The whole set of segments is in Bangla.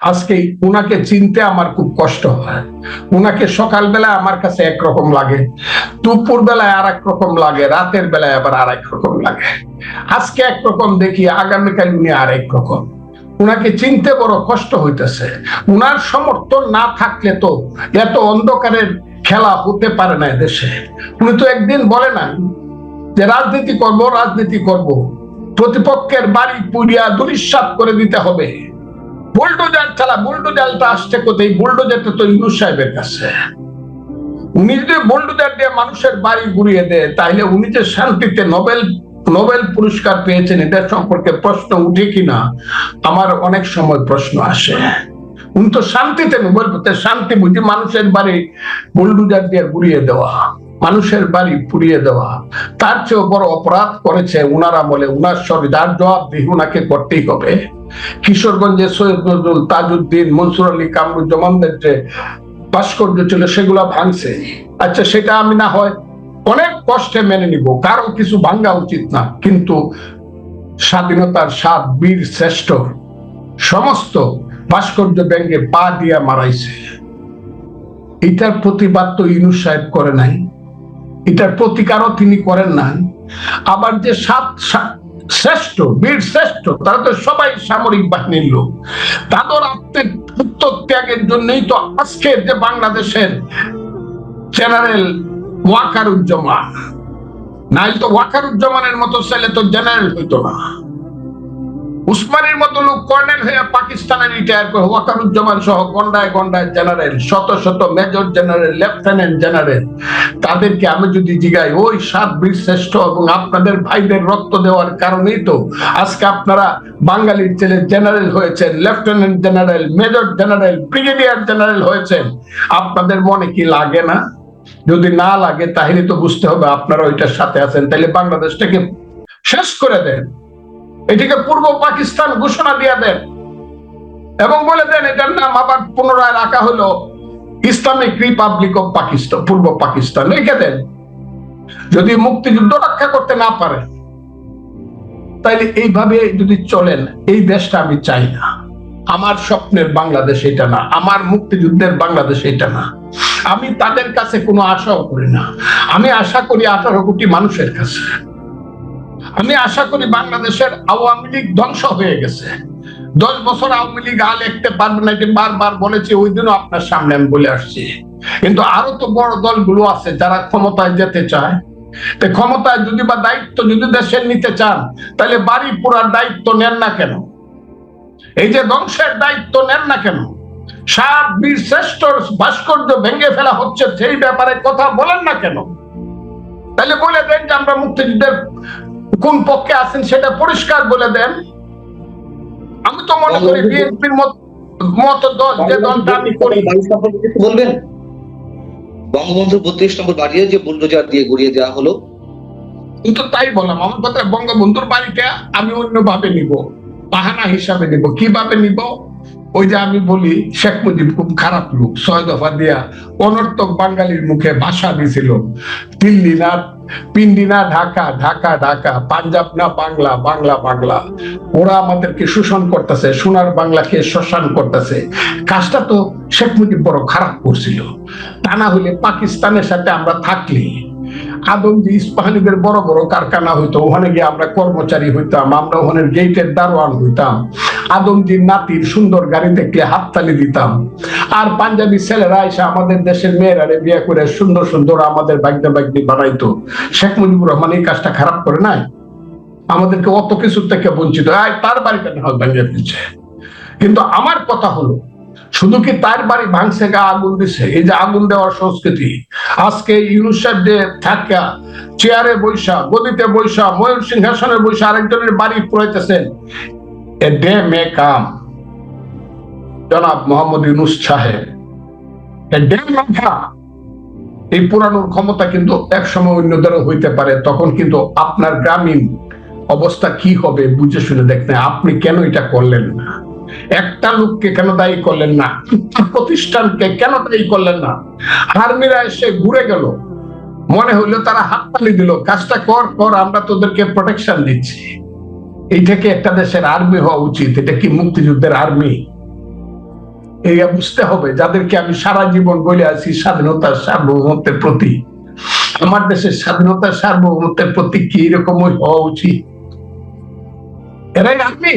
আজকে উনাকে চিনতে আমার খুব কষ্ট হয়। উনাকে সকালবেলা আমার কাছে একরকম লাগে দুপুর বেলায় আর রকম লাগে, রাতের বেলায় আবার আর রকম লাগে। আজকে একরকম দেখি, আগামীকাল উনি আর রকম। উনাকে চিনতে বড় কষ্ট হইতেছে। উনার সমর্থন না থাকলে তো এত অন্ধকারের খেলা হতে পারে না দেশে উনি তো একদিন বলে না যে, রাজনীতি করব রাজনীতি করব। প্রতিপক্ষের বাড়ি পুড়িয়া দুরিশ্বাত করে দিতে হবে। বুলডোজার চালা বুলডোজারটা আসছে কোথায়? বুলডোজারটা তো ইউনুস সাহেবের কাছে। উনি যদি বুলডোজার দিয়ে মানুষের বাড়ি ঘুরিয়ে দেয় তাহলে উনি যে শান্তিতে নোবেল নোবেল পুরস্কার পেয়েছেন, এটার সম্পর্কে প্রশ্ন উঠে কিনা? আমার অনেক সময় প্রশ্ন আসে। উনি তো শান্তিতে নোবেল শান্তি বুঝি মানুষের বাড়ি বুলডোজার দিয়ে ঘুরিয়ে দেওয়া। মানুষের বাড়ি পুড়িয়ে দেওয়া। তার চেয়েও বড় অপরাধ করেছে উনারা বলে উনার সঙ্গে যার জবাব দিয়ে উনাকে করতেই হবে। কিশোরগঞ্জে সৈয়দ নজরুল তাজউদ্দিন, মনসুর আলী কামরুজ্জামানদের যে ভাস্কর্য ছিল, সেগুলো ভাঙছে। আচ্ছা সেটা আমি না হয় অনেক কষ্টে মেনে নিব। কারও কিছু ভাঙ্গা উচিত না। কিন্তু স্বাধীনতার সাত বীর শ্রেষ্ঠ। সমস্ত ভাস্কর্য ব্যাঙ্গে পা দিয়া মারাইছে। এটার প্রতিবাদ তো ইনু সাহেব করে নাই। এটার প্রতিকারও তিনি করেন নাই। আবার যে সাত শ্রেষ্ঠ, বীর শ্রেষ্ঠ, তারা তো সবাই সামরিক বাহিনীর লোক। তাদের আত্মের ত্যাগের জন্যই তো আজকে যে বাংলাদেশের জেনারেল ওয়াকারুজ্জামান। নাই তো ওয়াকারুজ্জামানের মতো ছেলে তো জেনারেল হইতো না। উসমানের মতো লোক কর্নেল হয়ে পাকিস্তানে রিটায়ার করে ওয়াকারুজ্জামান সহ গন্ডায় গন্ডায় জেনারেল শত শত মেজর জেনারেল লেফটেন্যান্ট জেনারেল তাদেরকে আমি যদি জিগাই, ওই সাত বীর শ্রেষ্ঠ এবং আপনাদের ভাইদের রক্ত দেওয়ার কারণেই তো আজকে আপনারা বাঙালির ছেলে জেনারেল হয়েছেন lieutenant general major general brigadier general হয়েছেন। আপনাদের মনে কি লাগে না? যদি না লাগে, তাহলে তো বুঝতে হবে আপনারা ওইটার সাথে আছেন। তাহলে বাংলাদেশটাকে শেষ করে দেন। এটিকে পূর্ব পাকিস্তান ঘোষণা দিয়ে দেন এবং বলে দেন এটার নাম আবার পুনরায় রাখা হলো ইসলামিক রিপাবলিক অফ পাকিস্তান, পূর্ব পাকিস্তান। লিখে দেন, যদি মুক্তিযুদ্ধ রক্ষা করতে না পারে, তাইলে এইভাবে যদি চলেন, এই দেশটা আমি চাই না। আমার স্বপ্নের বাংলাদেশ এটা না, আমার মুক্তিযুদ্ধের বাংলাদেশ এটা না। আমি তাদের কাছে কোনো আশাও করি না। আমি আশা করি আঠারো কোটি মানুষের কাছে। আমি আশা করি বাংলাদেশের আওয়ামী লীগ ধ্বংস হয়ে গেছে। দশ বছর আওয়ামী লীগ আর লিখতে পারবে না বারবার বলেছি, ওই দিনও আপনার সামনে আমি বলে আসছি। কিন্তু আরও তো বড় দলগুলো আছে যারা ক্ষমতায় যেতে চায়। ক্ষমতায় যদি বা দায়িত্ব যদি দেশের নিতে চান, তাহলে বাড়ি পুরার দায়িত্ব নেন না কেন? এই যে ধ্বংসের দায়িত্ব নেন না কেন? সাত বীর শ্রেষ্ঠ ভাস্কর্য ভেঙে ফেলা হচ্ছে, সেই ব্যাপারে কথা বলেন না কেন? তাহলে বলে দেন যে আমরা মুক্তিযুদ্ধের কোন পক্ষে আছেন সেটা পরিষ্কার বলে দেন। আমি তো মনে করি বিএনপির মত দল যে দলটা আমি করি। বলবেন? বঙ্গবন্ধু বত্রিশ নম্বর বাড়িয়ে যে বুলডোজার দিয়ে গড়িয়ে দেওয়া হলো। কিন্তু তাই বললাম। আমার কথা বঙ্গবন্ধুর বাড়িতে আমি অন্যভাবে নিব। বাহানা হিসাবে নিব। কীভাবে নিব? ওই যে আমি বলি, শেখ মুজিব খুব খারাপ লোক, ছয় দফা দিয়া অনর্থক বাঙালির মুখে ভাষা দিছিল। দিল্লি না, পিন্ডি না, ঢাকা ঢাকা ঢাকা, পাঞ্জাব না, বাংলা বাংলা বাংলা। ওরা আমাদেরকে শোষণ করতেছে, সোনার বাংলাকে শোষণ করতেছে। কাজটা তো শেখ মুজিব বড় খারাপ করছিল। তা না হলে পাকিস্তানের সাথে আমরা থাকলে। আদমজি ইস্পাহানিদের বড় বড় কারখানা হইতো, ওখানে গিয়ে আমরা কর্মচারী হইতাম, আমরা ওখানে গেটের দারোয়ান হইতাম। আদমজির নাতির সুন্দর গাড়ি দেখলে হাততালি দিতাম। আর পাঞ্জাবি ছেলেরা এসে আমাদের দেশের মেয়েরারে বিয়ে করে সুন্দর সুন্দর আমাদের বাগদা বাগদি বানাইতো। শেখ মুজিবুর রহমান এই কাজটা খারাপ করে নাই? আমাদেরকে অত কিছু থেকে বঞ্চিত। তার বাড়িটা না দিচ্ছে কিন্তু আমার কথা হলো শুধু কি তার বাড়ি ভাঙছে গা আগুন দিছে? এই যে আগুন দেওয়ার সংস্কৃতি। আজকে ইউনুসেফ যে থাকা চেয়ারে বৈশা, গদিতে বৈশা, ময়ূর সিংহাসনে বৈশা আরেকজনের বাড়ি পুরাইতেছেন, এ ডে মে কাম। জনাব Mohammad Yunus a day may come. এই পুরানোর ক্ষমতা কিন্তু অন্যদেরও হইতে পারে, তখন কিন্তু আপনার গ্রামীণ অবস্থা কি হবে বুঝে শুনে দেখতে, আপনি কেন এটা করলেন না? একটা লোককে কেন দায়ী করলেন না? প্রতিষ্ঠানকে কেন দায়ী করলেন না? আর্মিরা এসে ঘুরে গেল। মনে হইল তারা হাততালি দিল, কাজটা কর কর, আমরা তোদেরকে প্রোটেকশন দিচ্ছি। এইটাকে একটা দেশের আর্মি হওয়া উচিত। এটা কি মুক্তিযুদ্ধের আর্মি এই বুঝতে হবে, যাদেরকে আমি সারা জীবন বলে আছি স্বাধীনতার সার্বভৌমত্বের প্রতি। আমার দেশের স্বাধীনতার সার্বভৌমত্বের প্রতি কি রকমই হওয়া উচিত? এরাই আপনি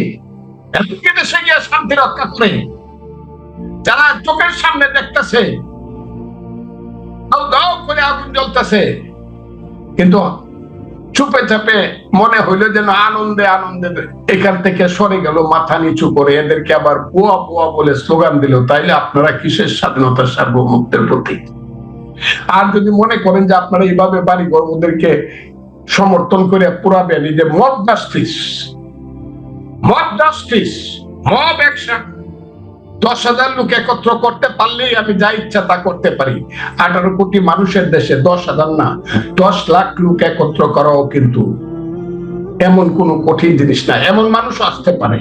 এমনকি দেশে গিয়ে শান্তি রক্ষা করে। যারা চোখের সামনে দেখতেছে করে আগুন জ্বলতেছে। কিন্তু চুপে চাপে মনে যেন আনন্দে আনন্দে এখান থেকে সরে গেল, মাথা নিচু করে। এদেরকে আবার বুয়া বুয়া বলে স্লোগান দিল। তাইলে আপনারা কিসের স্বাধীনতার সার্বভৌমত্বের প্রতীক? আর যদি মনে করেন যে আপনারা এইভাবে বাড়ি ঘর ওদেরকে সমর্থন করে পুরাবেন, এই যে mob justice mob justice mob action দশ হাজার লোক একত্র করতে পারলেই আমি যা ইচ্ছা তা করতে পারি। আঠারো কোটি মানুষের দেশে দশ হাজার না, দশ লাখ লোক একত্র করাও কিন্তু এমন কোন কঠিন জিনিস না, এমন মানুষ আসতে পারে।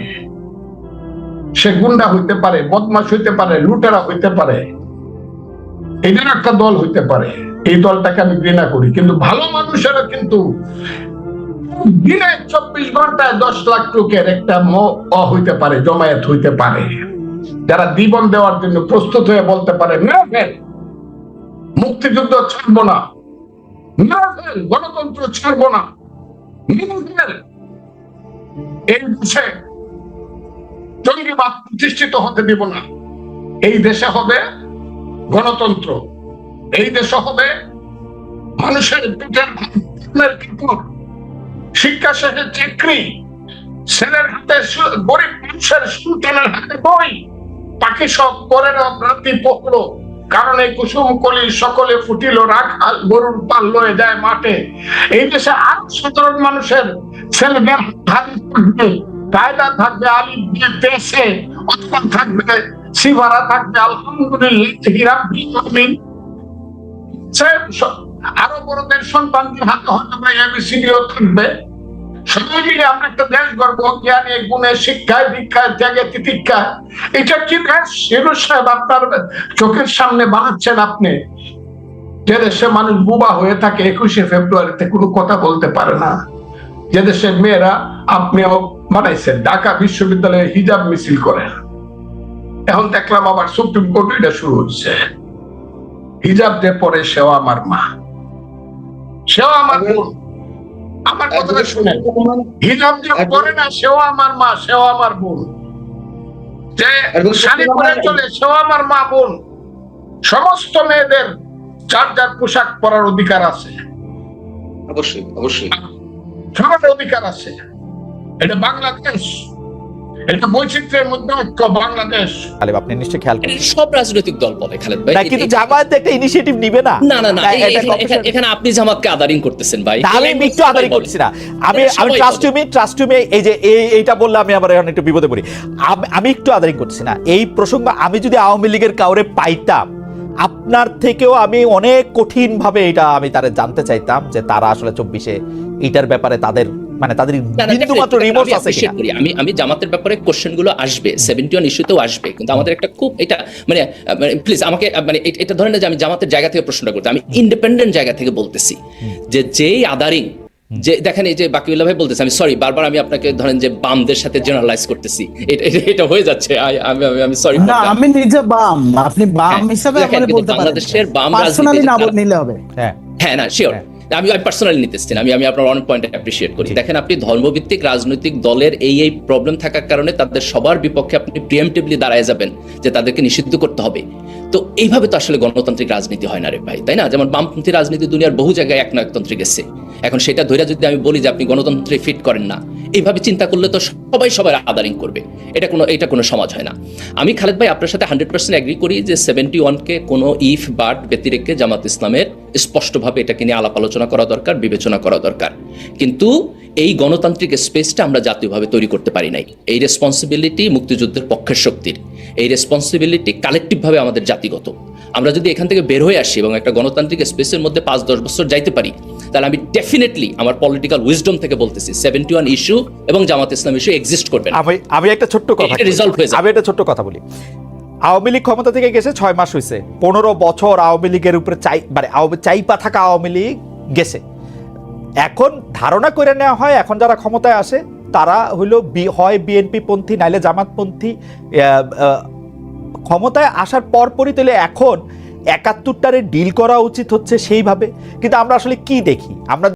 সে গুন্ডা হইতে পারে বদমাস হইতে পারে, লুটেরা হইতে পারে। এদের একটা দল হইতে পারে। এই দলটাকে আমি ঘৃণা করি, কিন্তু ভালো মানুষেরা কিন্তু দিনে চব্বিশ ঘন্টায় দশ লাখ লোকের একটা হইতে পারে, জমায়েত হইতে পারে। যারা জীবন দেওয়ার জন্য প্রস্তুত হয়ে বলতে পারে মুক্তিযুদ্ধ ছাড়বো না। গণতন্ত্র ছাড়বো না। এই দেশে জঙ্গিবাদ প্রতিষ্ঠিত হতে দিব না। এই দেশে হবে গণতন্ত্র। এই দেশে হবে মানুষের কাপড়। শিক্ষা শেষে চাকরি, ছেলের হাতে গরিব মানুষের সন্তানের হাতে বই পাখি সব করে রাত্রি পকলো কারণ এই কুসুম কলি সকলে ফুটিল গরুর পাল লয়ে যায় মাঠে। এই দেশে আরও সাধারণ মানুষের ছেলেদের হাতে থাকবে কায়দা থাকবে আলিম দিয়ে দেশে অথবা থাকবে সিভারা থাকবে, আলহামদুলিল্লাহ আরও বড়দের সন্তানদের হাতে হয়তো এবিসিডিও থাকবে। চোখের সামনে বানাচ্ছেন আপনি। যে দেশে মানুষ বুবা হয়ে থাকে একুশে ফেব্রুয়ারিতে কোনো কথা বলতে পারে না। যে দেশের মেয়েরা আপনিও বানাইছেন, ঢাকা বিশ্ববিদ্যালয়ে হিজাব মিছিল করেন এখন দেখলাম আবার সুপ্রিম কোর্ট এটা শুরু হচ্ছে। হিজাব যে পরে সেও আমার মা। সেও আমার বোন। আমার কথাটা শুনেন। হিজাব যে পরে না সেও আমার মা সেও আমার বোন। যে শাড়ি পরে চলে সেও আমার মা বোন। সমস্ত মেয়েদের যার যার পোশাক পরার অধিকার আছে। অবশ্যই অবশ্যই। সবার অধিকার আছে। এটা বাংলাদেশ। এটা বৈচিত্র্যের মধ্যে ঐক্য বাংলাদেশ। খালেদ আপনি নিশ্চয়ই খেয়াল করেন। সব রাজনৈতিক দল বলে খালেদ ভাই। না কিন্তু এই- জামায়াত একটা ইনিশিয়েটিভ নিবে না। না না না না, এই- এটা এখানে- কমিশন- এখানে- এখানে আপনি জামাতকে আদারিং করতেছেন ভাই। আমি একটু আদারি করছি না। আমি আমি ট্রাস্ট বলে। মি ট্রাস্ট মি এই যে এইটা বললে আমি আবার এখন একটু বিপদে পড়ি। আমি একটু আদারি করছি না। এই প্রসঙ্গ আমি যদি আওয়ামী লীগের কাউরে পাইতাম আপনার থেকেও আমি অনেক কঠিন ভাবে এটা আমি তারা জানতে চাইতাম যে তারা আসলে চব্বিশে এটার ব্যাপারে তাদের মানে তাদের বিন্দু মাত্র রিমোর্স আছে কিনা? আমি আমি জামাতের ব্যাপারে কোশ্চেনগুলো আসবে সেভেন্টি ওয়ান ইস্যুতেও আসবে কিন্তু আমাদের একটা খুব এটা মানে প্লিজ আমাকে মানে এটা ধরে না যে আমি জামাতের জায়গা থেকে প্রশ্নটা করতে আমি ইন্ডিপেন্ডেন্ট জায়গা থেকে বলতেছি যে যেই আদারিং যে দেখেন এই যে বাকিউল্লাহ ভাই বলতেছে আমি সরি বারবার আমি আপনাকে ধরেন যে বামদের সাথে জেনারেলাইজ করতেছি। এটা হয়ে যাচ্ছে আমি আমি- আমি সরি না আমি নিজে বাম আপনি বাম হ্যাঁ, হিসাবে বলতে পারেন। বাংলাদেশের বাম রাজনীতি না নিলে হবে। হ্যাঁ হ্যাঁ না শিওর হ্যাঁ। আমি আমি পার্সোনালি নিতে না। আমি আমি আপনার অনেক পয়েন্ট অ্যাপ্রিসিয়েট করি। দেখেন আপনি ধর্মভিত্তিক রাজনৈতিক দলের এই এই প্রবলেম থাকার কারণে তাদের সবার বিপক্ষে আপনি প্রিএমটিভলি দাঁড়ায় যাবেন যে তাদেরকে নিষিদ্ধ করতে হবে। তো এইভাবে তো আসলে গণতান্ত্রিক রাজনীতি হয় না রে ভাই তাই না? যেমন বামপন্থী রাজনীতি দুনিয়ার বহু জায়গায় এক না একতন্ত্রে গেছে এখন সেটা ধৈর্য যদি আমি বলি যে আপনি গণতন্ত্রে ফিট করেন না এইভাবে চিন্তা করলে তো সবাই সবাই আদারিং করবে। এটা কোনো এটা কোনো সমাজ হয় না। আমি খালেদ ভাই আপনার সাথে হান্ড্রেড পার্সেন্ট অ্যাগ্রি করি যে সেভেন্টি ওয়ানকে কোনো ইফ বাট ব্যতিরেকে জামাত ইসলামের স্পষ্টভাবে এটাকে নিয়ে আলাপ আলোচনা করা দরকার, বিবেচনা করা দরকার। কিন্তু এই গণতান্ত্রিক স্পেসটা আমরা জাতীয়ভাবে তৈরি করতে পারি নাই। এই রেসপন্সিবিলিটি মুক্তিযুদ্ধের পক্ষের শক্তির। এই রেসপন্সিবিলিটি কালেকটিভভাবে আমাদের জাতিগত। আমরা যদি এখান থেকে বের হয়ে আসি এবং একটা গণতান্ত্রিক স্পেসের মধ্যে পাঁচ, দশ বছর যাইতে পারি তাহলে আমি ডেফিনেটলি আমার পলিটিক্যাল উইজডম থেকে বলতেছি সেভেন্টি ওয়ান ইস্যু এবং জামাত ইসলাম ইস্যু এক্সিস্ট করবে আমি আমি একটা ছোট্ট কথা বলি। হয়ে আমি একটা ছোট্ট কথা বলি। আওয়ামী লীগ ক্ষমতা থেকে গেছে ছয় মাস হয়েছে পনেরো বছর আওয়ামী লীগের উপরে চাই মানে চাইপা থাকা আওয়ামী লীগ গেছে। এখন ধারণা করে নেওয়া হয় এখন যারা ক্ষমতায় আসে তারা হইল বি- হয় বিএনপি পন্থী নাইলে জামাতপন্থী ক্ষমতায় আসার পরপরই তাহলে এখন একাত্তরটারে ডিল করা উচিত হচ্ছে সেইভাবে। কিন্তু আমরা আসলে কি দেখি? আমরা